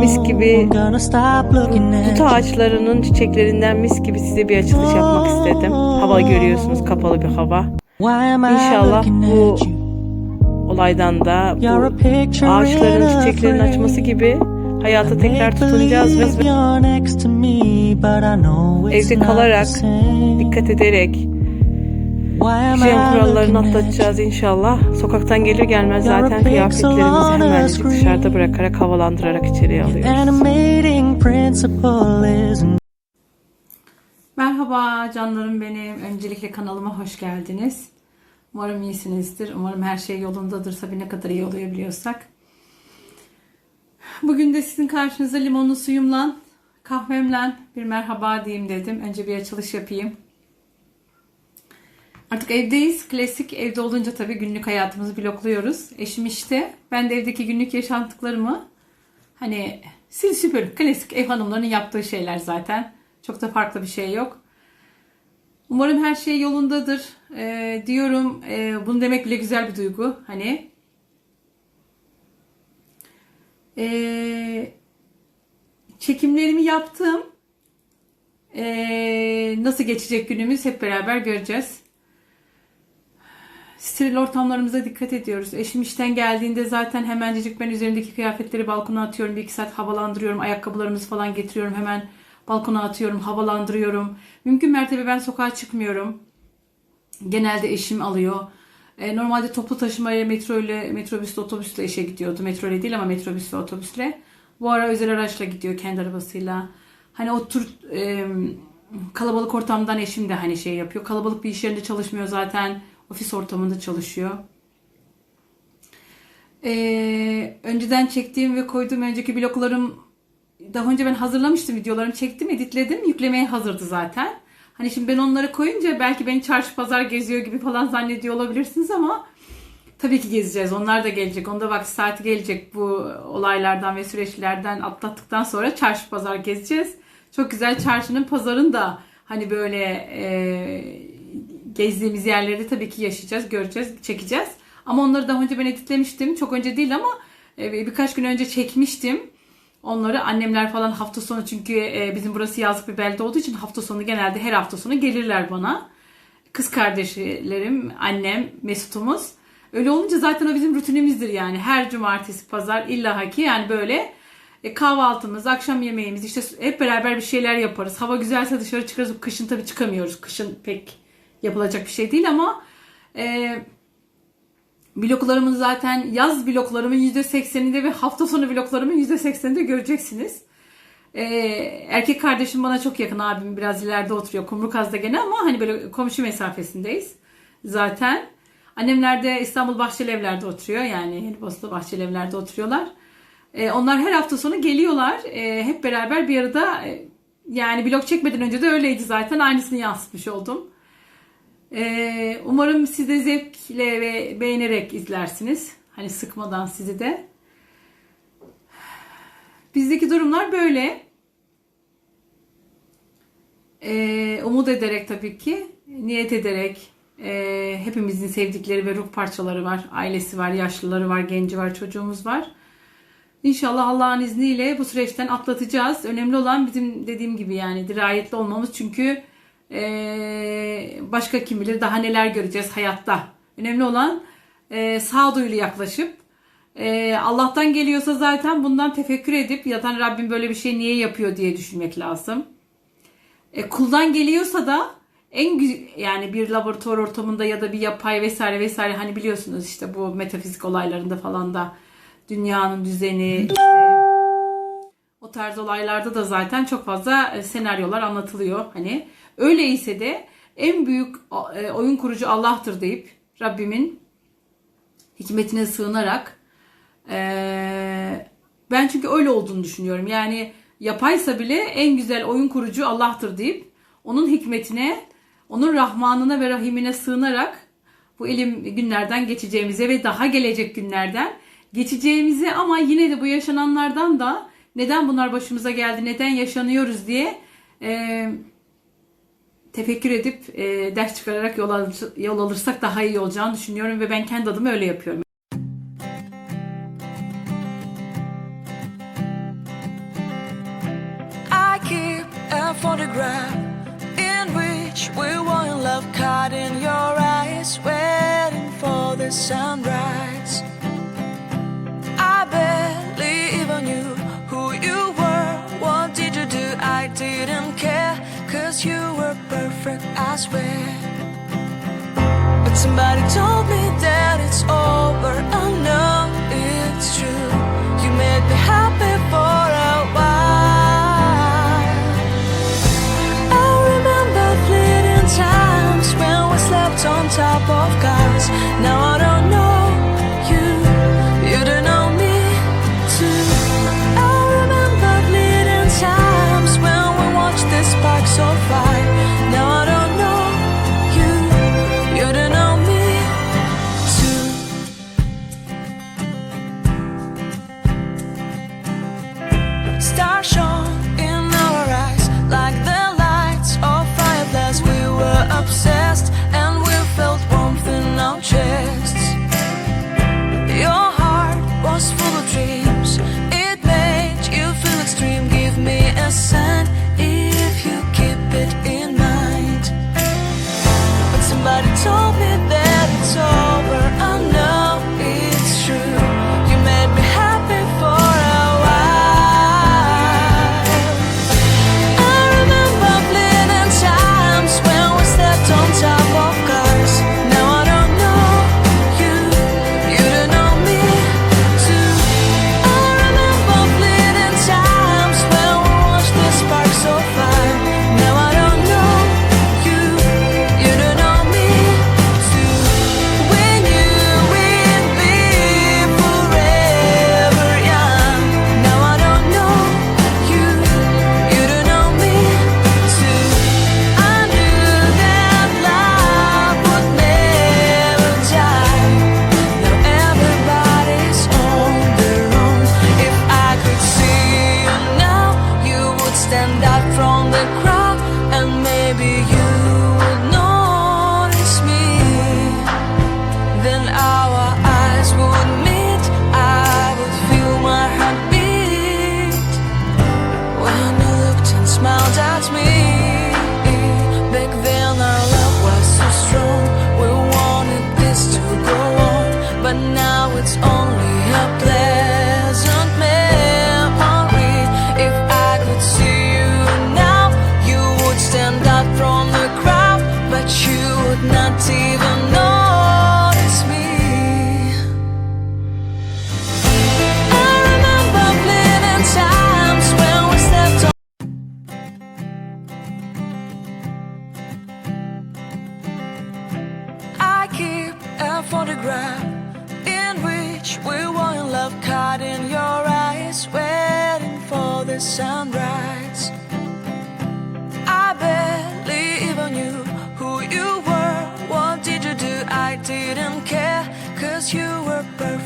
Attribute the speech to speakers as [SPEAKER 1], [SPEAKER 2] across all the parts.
[SPEAKER 1] Mis gibi tut ağaçlarının çiçeklerinden mis gibi size bir açılış yapmak istedim. Hava görüyorsunuz kapalı bir hava. İnşallah bu? Olaydan da bu ağaçların çiçeklerin açması gibi hayata tekrar tutunacağız ve evde kalarak dikkat ederek hijyen
[SPEAKER 2] I
[SPEAKER 1] kurallarını atlatacağız inşallah. Sokaktan gelir gelmez zaten kıyafetlerimizi hemencik dışarıda bırakarak havalandırarak içeriye alıyoruz.
[SPEAKER 3] Merhaba canlarım benim. Öncelikle kanalıma hoş geldiniz. Umarım iyisinizdir. Umarım her şey yolundadır. Tabii ne kadar iyi oluyorbiliyorsak. Bugün de sizin karşınızda limonlu suyumla, kahvemle bir merhaba diyeyim dedim. Önce bir açılış yapayım. Artık evdeyiz. Klasik evde olunca tabii günlük hayatımızı blokluyoruz. Eşim işte. Ben de evdeki günlük yaşantılarımı Hani sil süpür klasik ev hanımlarının yaptığı şeyler zaten. Çok da farklı bir şey yok. Umarım her şey yolundadır Ee, diyorum. Ee, bunu demek bile güzel bir duygu. Hani Ee, çekimlerimi yaptım. Ee, nasıl geçecek günümüz hep beraber göreceğiz. Steril ortamlarımıza dikkat ediyoruz. Eşim işten geldiğinde zaten hemencecik ben üzerindeki kıyafetleri balkona atıyorum. Bir iki saat havalandırıyorum. Ayakkabılarımızı falan getiriyorum. Hemen balkona atıyorum. Havalandırıyorum. Mümkün mertebe ben sokağa çıkmıyorum. Genelde eşim alıyor. E, normalde toplu taşımayla metro ile metrobüsle otobüsle işe gidiyordu. Metro ile değil ama metrobüs ve otobüsle. Bu ara özel araçla gidiyor kendi arabasıyla. Hani o tür e, kalabalık ortamdan eşim de hani şey yapıyor. Kalabalık bir iş yerinde çalışmıyor zaten. Ofis ortamında çalışıyor. E, önceden çektiğim ve koyduğum önceki bloklarım daha önce ben hazırlamıştım videolarımı çektim, editledim. Yüklemeye hazırdı zaten. Hani şimdi ben onları koyunca belki beni çarşı pazar geziyor gibi falan zannediyor olabilirsiniz ama tabii ki gezeceğiz. Onlar da gelecek. Onda vakti saati gelecek bu olaylardan ve süreçlerden atlattıktan sonra çarşı pazar gezeceğiz. Çok güzel çarşının pazarın da hani böyle e, gezdiğimiz yerleri tabii ki yaşayacağız, göreceğiz, çekeceğiz. Ama onları daha önce ben editlemiştim. Çok önce değil ama e, birkaç gün önce çekmiştim. Onları annemler falan hafta sonu çünkü e, bizim burası yazlık bir belde olduğu için hafta sonu genelde her hafta sonu gelirler bana. Kız kardeşlerim, annem, Mesut'umuz. Öyle olunca zaten o bizim rutinimizdir yani. Her cumartesi, pazar illaki yani böyle e, kahvaltımız, akşam yemeğimiz işte hep beraber bir şeyler yaparız. Hava güzelse dışarı çıkarız. Kışın tabii çıkamıyoruz. Kışın pek yapılacak bir şey değil ama e, bloklarımın zaten yaz bloklarımın %80'inde ve hafta sonu bloklarımın %80'inde göreceksiniz. Ee, erkek kardeşim bana çok yakın abim biraz ileride oturuyor Kumrukaz'da gene ama hani böyle komşu mesafesindeyiz zaten. Annemler de İstanbul Bahçelievler'de oturuyor yani Helibos'ta Bahçelievler'de oturuyorlar. Ee, onlar her hafta sonu geliyorlar Ee, hep beraber bir arada e, yani blok çekmeden önce de öyleydi zaten aynısını yansıtmış oldum. Ee, umarım siz de zevkle ve beğenerek izlersiniz. Hani sıkmadan sizi de. Bizdeki durumlar böyle. Ee, umut ederek tabii ki, niyet ederek e, hepimizin sevdikleri ve ruh parçaları var. Ailesi var, yaşlıları var, genci var, çocuğumuz var. İnşallah Allah'ın izniyle bu süreçten atlatacağız. Önemli olan bizim dediğim gibi yani dirayetli olmamız çünkü ee, başka kim bilir daha neler göreceğiz hayatta. Önemli olan e, sağduyulu yaklaşıp e, Allah'tan geliyorsa zaten bundan tefekkür edip yatan Rabbim böyle bir şey niye yapıyor diye düşünmek lazım.
[SPEAKER 4] e, kuldan geliyorsa da en gü- yani bir laboratuvar ortamında ya da bir yapay vesaire vesaire hani biliyorsunuz işte bu metafizik olaylarında falan da dünyanın düzeni işte o tarz olaylarda da zaten çok fazla e, senaryolar anlatılıyor. Hani öyleyse de en büyük e, oyun kurucu Allah'tır deyip Rabbimin hikmetine sığınarak e, ben çünkü öyle olduğunu düşünüyorum. Yani yapaysa bile en güzel oyun kurucu Allah'tır deyip onun hikmetine, onun rahmanına ve rahimine sığınarak bu elim günlerden geçeceğimize ve daha gelecek günlerden geçeceğimize ama yine de bu yaşananlardan da neden bunlar başımıza geldi, neden yaşanıyoruz diye e, tefekkür edip e, ders çıkararak yol, alır, yol alırsak daha iyi olacağını düşünüyorum ve ben kendi adıma öyle yapıyorum.
[SPEAKER 3] Photograph in which we were in love, caught in your eyes, waiting for the sunrise. I barely even knew who you were. What did you do? I didn't care, cause you perfect, I swear. But somebody told me that it's over.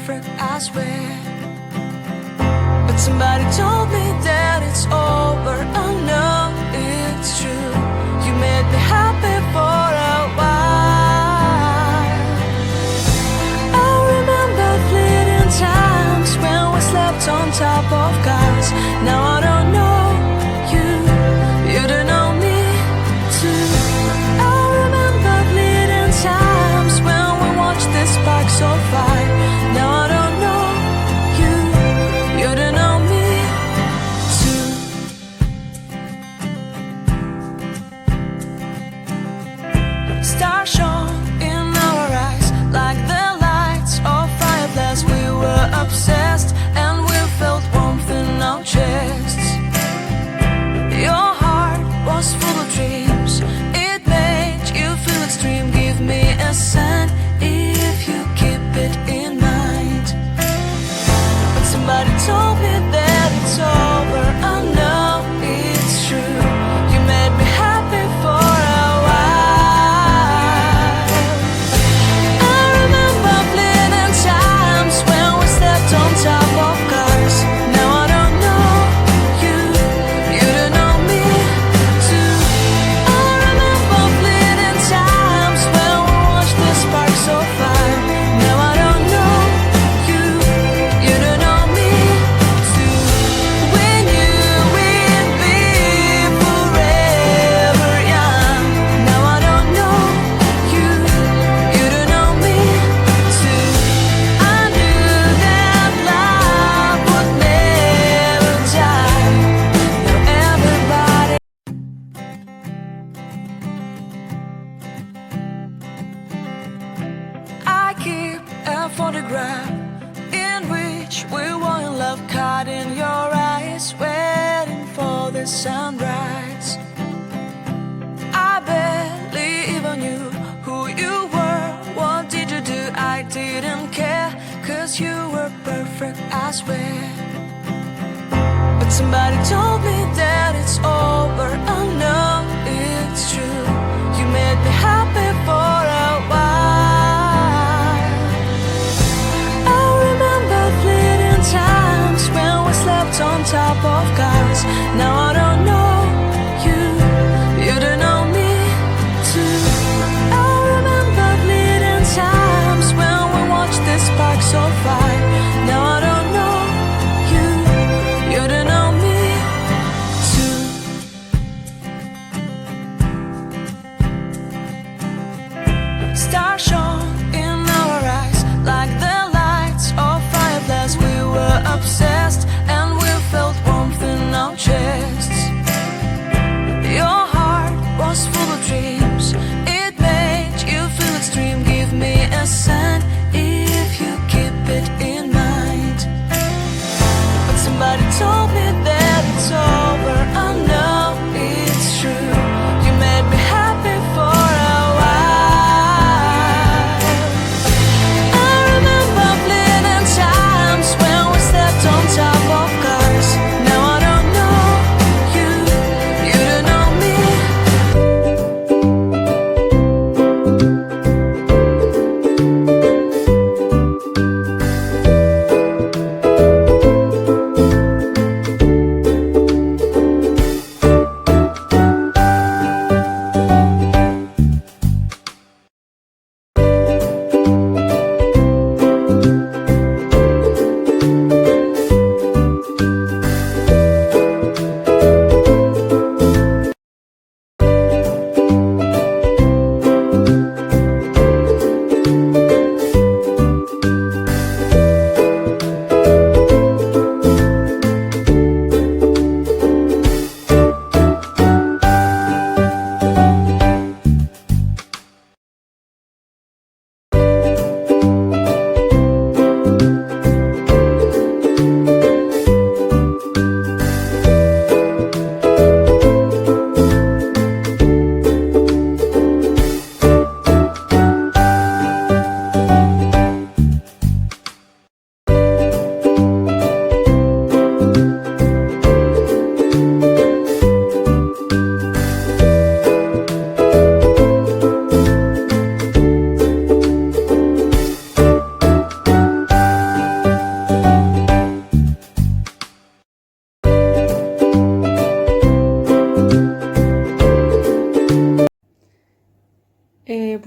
[SPEAKER 3] Perfect, I swear. But somebody told me that it's over. Oh, I know it's true. You made me happy for a while. I remember fleeting times when we slept on top of cars. Photograph in which we were in love, caught in your eyes, waiting for the sunrise. I barely even knew who you were. What did you do? I didn't care, cause you were perfect, I swear. But somebody told me that it's over. I know it's true. You made me happy for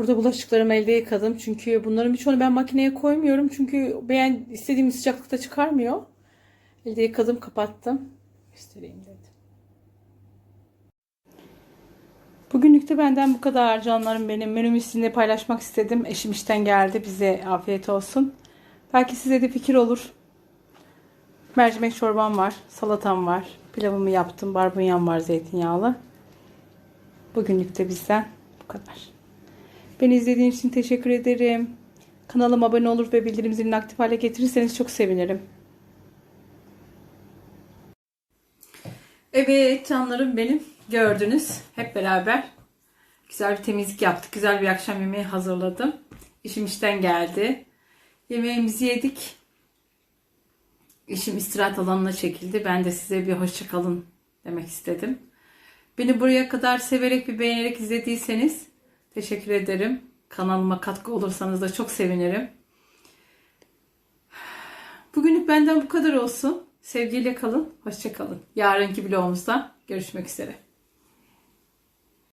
[SPEAKER 1] burada bulaşıklarımı elde yıkadım. Çünkü bunların birçoğunu ben makineye koymuyorum. Çünkü beğen istediğim sıcaklıkta çıkarmıyor. Elde yıkadım, kapattım. Göstereyim dedim. Bugünlük de benden bu kadar canlarım benim. Menümü sizinle paylaşmak istedim. Eşim işten geldi. Bize afiyet olsun. Belki size de fikir olur. Mercimek çorbam var. Salatam var. Pilavımı yaptım. Barbunyam var zeytinyağlı. Bugünlük de bizden bu kadar. Beni izlediğiniz için teşekkür ederim. Kanalıma abone olur ve bildirim zilini aktif hale getirirseniz çok sevinirim.
[SPEAKER 4] Evet canlarım benim gördünüz hep beraber güzel bir temizlik yaptık. Güzel bir akşam yemeği hazırladım. İşim işten geldi. Yemeğimizi yedik. İşim istirahat alanına çekildi. Ben de size bir hoşça kalın demek istedim. Beni buraya kadar severek ve beğenerek izlediyseniz teşekkür ederim. Kanalıma katkı olursanız da çok sevinirim. Bugünlük benden bu kadar olsun. Sevgiyle kalın, hoşça kalın. Yarınki vlogumuzda görüşmek üzere.